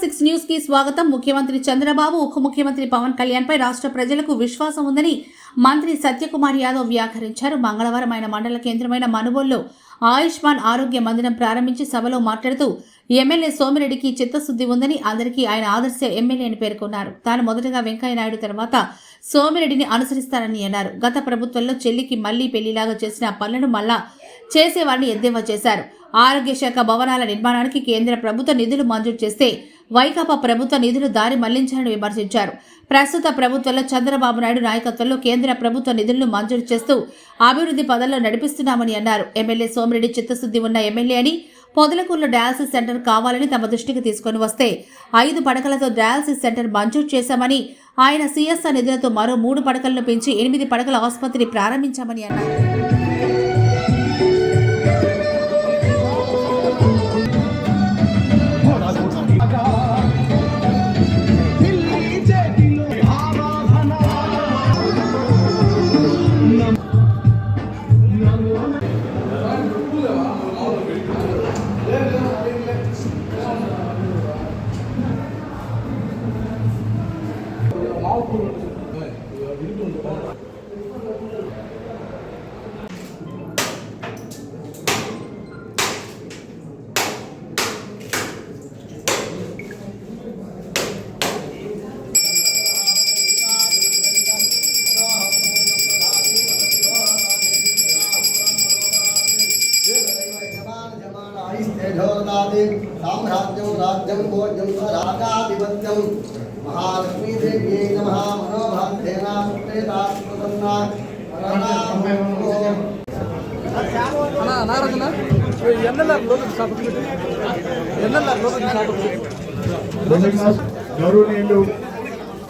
Six న్యూస్కి స్వాగతం. ముఖ్యమంత్రి చంద్రబాబు ఉప ముఖ్యమంత్రి పవన్ కళ్యాణ్ పై రాష్ట్ర ప్రజలకు విశ్వాసం ఉందని మంత్రి సత్యకుమార్ యాదవ్ వ్యాఖ్యానించారు. మంగళవారం ఆయన మండల కేంద్రమైన మనుబోల్లో ఆయుష్మాన్ ఆరోగ్య మందిరం ప్రారంభించి సభలో మాట్లాడుతూ ఎమ్మెల్యే సోమిరెడ్డికి చిత్తశుద్ధి ఉందని అందరికీ ఆయన ఆదర్శ ఎమ్మెల్యే అని పేర్కొన్నారు. తాను మొదటగా వెంకయ్యనాయుడు తర్వాత సోమిరెడ్డిని అనుసరిస్తారని అన్నారు. గత ప్రభుత్వంలో చెల్లికి మళ్ళీ పెళ్ళిలాగా చేసిన పనులను మళ్ళా చేసేవారిని ఎద్దేవా చేశారు. ఆరోగ్య శాఖ భవనాల నిర్మాణానికి కేంద్ర ప్రభుత్వ నిధులు మంజూరు చేస్తే వైకాపా ప్రభుత్వ నిధులు దారి మళ్ళించాలని విమర్శించారు. ప్రస్తుత ప్రభుత్వంలో చంద్రబాబు నాయుడు నాయకత్వంలో కేంద్ర ప్రభుత్వ నిధులను మంజూరు చేస్తూ అభివృద్ధి పదంలో నడిపిస్తున్నామని అన్నారు. ఎమ్మెల్యే సోమిరెడ్డి చిత్తశుద్ధి ఉన్న ఎమ్మెల్యే అని పొదలకూరులో డయాలసిస్ సెంటర్ కావాలని తమ దృష్టికి తీసుకొని వస్తే ఐదు పడకలతో డయాలసిస్ సెంటర్ మంజూరు చేశామని ఆయన సీఎస్ఆర్ నిధులతో మరో మూడు పడకలను పెంచి ఎనిమిది పడకల ఆసుపత్రి ప్రారంభించామని అన్నారు. స్థేజోదాది సామ్రాజ్యం రాజ్యం భోజ్యం స్వరాగాధిపత్యం మహాలక్ష్మీ దేవ్యై నమః మనోభాగ్యేన ఎన్నెల్లారు లోపలికి ఎన్నెల్లారు లోపలికి గౌరవనీయులు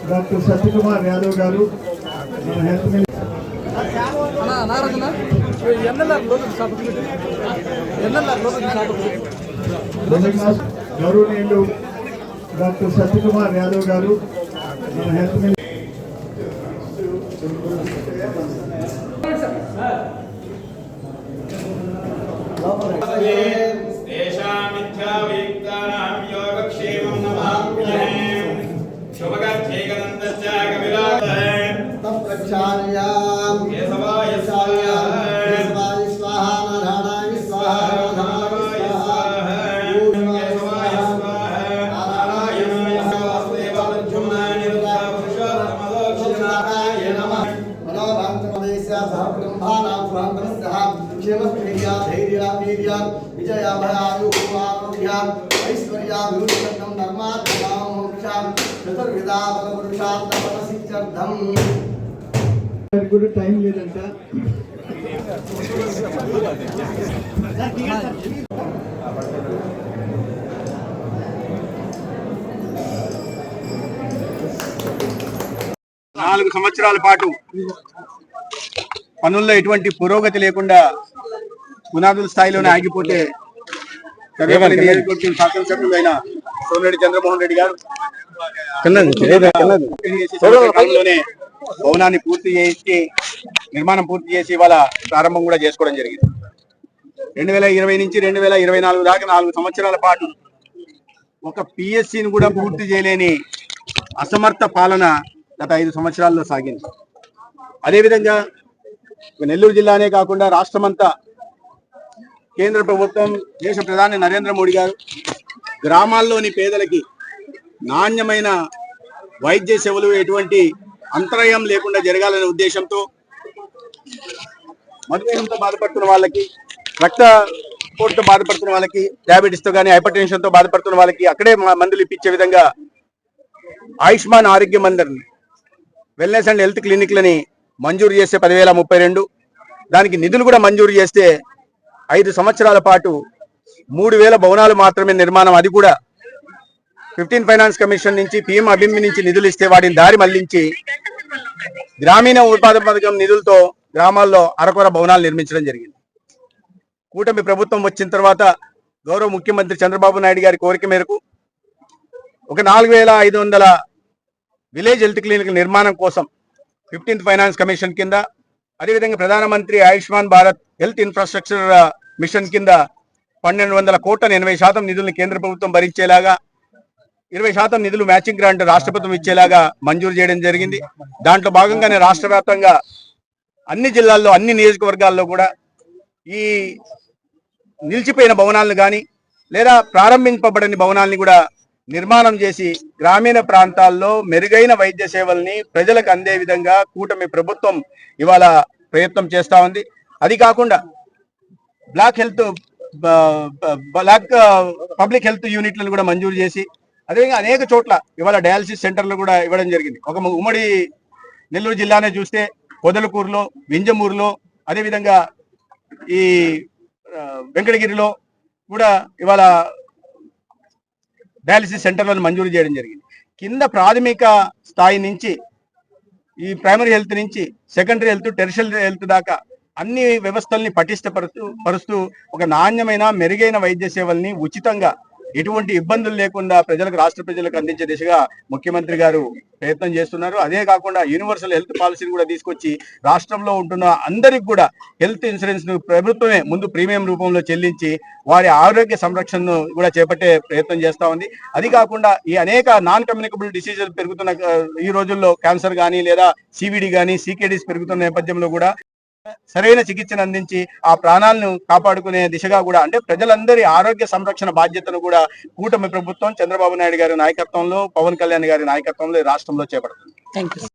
డాక్టర్ సత్యకుమార్ యాదవ్ గారు మన హెల్త్ మినిస్టర్ అన్నా నారదన్నా ఎన్నెల్లారు లోపలికి సాపకు ఎన్నెల్లారు లోపలికి సాపకు గౌరవనీయులు డాక్టర్ సత్యకుమార్ యాదవ్ గారు మన హెల్త్ మినిస్టర్. तप्रक्षाल्यां केशवाय स्वाहा। केशवाय स्वाहा नारायणाय स्वाहा नारायणाय स्वाहा। केशवाय स्वाहा। नारायणाय वासुदेवाय पुरुषोत्तमलोकनाय नमः मनोभान्तमदेशः सह ब्रह्माणां स्वान्तमस्यः क्षेमस्थैर्या धैर्या वीर्या विजयाभयायुः आरोग्या ऐश्वर्याभिवृद्धिं धर्मात्मां मोक्षां चतुर्विधा फलपुरुषार्थपदसिद्ध्यर्थम् గారికి కూడా టైం లేదంట. నాలుగు సంవత్సరాల పాటు పనుల్లో ఎటువంటి పురోగతి లేకుండా పునాదుల స్థాయిలోనే ఆగిపోతే నియోజకవర్గం శాసనసభ్యులైన సోమిరెడ్డి చంద్రమోహన్ రెడ్డి గారు భవనాన్ని పూర్తి చేసి నిర్మాణం పూర్తి చేసి ఇవాళ ప్రారంభం కూడా చేసుకోవడం జరిగింది. రెండు వేల ఇరవై నుంచి రెండు వేల ఇరవై నాలుగు దాకా నాలుగు సంవత్సరాల పాటు ఒక పిఎస్సిని కూడా పూర్తి చేయలేని అసమర్థ పాలన గత ఐదు సంవత్సరాల్లో సాగింది. అదేవిధంగా నెల్లూరు జిల్లానే కాకుండా రాష్ట్రమంతా కేంద్ర ప్రభుత్వం దేశ ప్రధాని నరేంద్ర మోడీ గారు గ్రామాల్లోని పేదలకి నాణ్యమైన వైద్య సేవలు ఎటువంటి అంతరాయం లేకుండా జరగాలనే ఉద్దేశంతో మధుమేహంతో బాధపడుతున్న వాళ్ళకి రక్త పోటుతో బాధపడుతున్న వాళ్ళకి డయాబెటీస్తో కానీ హైపర్ టెన్షన్తో బాధపడుతున్న వాళ్ళకి అక్కడే మందులు ఇప్పించే విధంగా Ayushman Arogya Mandir wellness and health క్లినిక్లని మంజూరు చేస్తే పదివేల ముప్పై రెండు దానికి నిధులు కూడా మంజూరు చేస్తే ఐదు సంవత్సరాల పాటు మూడు వేల భవనాలు మాత్రమే నిర్మాణం అది కూడా ఫిఫ్టీన్ ఫైనాన్స్ కమిషన్ నుంచి పిఎం అభిమి నుంచి నిధులు ఇస్తే వాటిని దారి మళ్ళించి గ్రామీణ ఉపాధి పథకం నిధులతో గ్రామాల్లో అరకొర భవనాలు నిర్మించడం జరిగింది. కూటమి ప్రభుత్వం వచ్చిన తర్వాత గౌరవ ముఖ్యమంత్రి చంద్రబాబు నాయుడు గారి కోరిక మేరకు ఒక నాలుగు వేల ఐదు వందల విలేజ్ హెల్త్ క్లినిక్ నిర్మాణం కోసం ఫిఫ్టీన్త్ ఫైనాన్స్ కమిషన్ కింద అదేవిధంగా ప్రధానమంత్రి Ayushman Bharat health infrastructure mission కింద పన్నెండు వందల కోట్ల ఎనభై శాతం నిధులను కేంద్ర ప్రభుత్వం భరించేలాగా ఇరవై శాతం నిధులు మ్యాచింగ్ గ్రాంట్ రాష్ట్ర ప్రభుత్వం ఇచ్చేలాగా మంజూరు చేయడం జరిగింది. దాంట్లో భాగంగానే రాష్ట్ర వ్యాప్తంగా అన్ని జిల్లాల్లో అన్ని నియోజకవర్గాల్లో కూడా ఈ నిలిచిపోయిన భవనాలను కానీ లేదా ప్రారంభింపబడని భవనాల్ని కూడా నిర్మాణం చేసి గ్రామీణ ప్రాంతాల్లో మెరుగైన వైద్య సేవల్ని ప్రజలకు అందే విధంగా కూటమి ప్రభుత్వం ఇవాళ ప్రయత్నం చేస్తూ ఉంది. అది కాకుండా block health block public health యూనిట్లను కూడా మంజూరు చేసి అదేవిధంగా అనేక చోట్ల ఇవాళ డయాలసిస్ సెంటర్లు కూడా ఇవ్వడం జరిగింది. ఒక ఉమ్మడి నెల్లూరు జిల్లానే చూస్తే కొదలకూరులో వింజమూరులో అదేవిధంగా ఈ వెంకటగిరిలో కూడా ఇవాళ డయాలసిస్ సెంటర్లను మంజూరు చేయడం జరిగింది. కింద ప్రాథమిక స్థాయి నుంచి ఈ ప్రైమరీ హెల్త్ నుంచి సెకండరీ హెల్త్ టెరిషల్ హెల్త్ దాకా అన్ని వ్యవస్థల్ని పటిష్టపరుస్తూ పరుస్తూ ఒక నాణ్యమైన మెరుగైన వైద్య సేవల్ని ఉచితంగా ఎటువంటి ఇబ్బందులు లేకుండా ప్రజలకు రాష్ట్ర ప్రజలకు అందించే దిశగా ముఖ్యమంత్రి గారు ప్రయత్నం చేస్తున్నారు. అదే కాకుండా యూనివర్సల్ హెల్త్ పాలసీని కూడా తీసుకొచ్చి రాష్ట్రంలో ఉంటున్న అందరికి కూడా హెల్త్ ఇన్సూరెన్స్ను ప్రభుత్వమే ముందు ప్రీమియం రూపంలో చెల్లించి వారి ఆరోగ్య సంరక్షణను కూడా చేపట్టే ప్రయత్నం చేస్తా ఉంది. అది కాకుండా ఈ అనేక నాన్ కమ్యూనికబుల్ డిసీజెస్ పెరుగుతున్న ఈ రోజుల్లో క్యాన్సర్ కానీ లేదా సివిడి కానీ సీకేడీస్ పెరుగుతున్న నేపథ్యంలో కూడా సరైన చికిత్సను అందించి ఆ ప్రాణాలను కాపాడుకునే దిశగా కూడా అంటే ప్రజలందరి ఆరోగ్య సంరక్షణ బాధ్యతను కూడా కూటమి ప్రభుత్వం చంద్రబాబు నాయుడు గారి నాయకత్వంలో పవన్ కళ్యాణ్ గారి నాయకత్వంలో రాష్ట్రంలో చేపడుతుంది.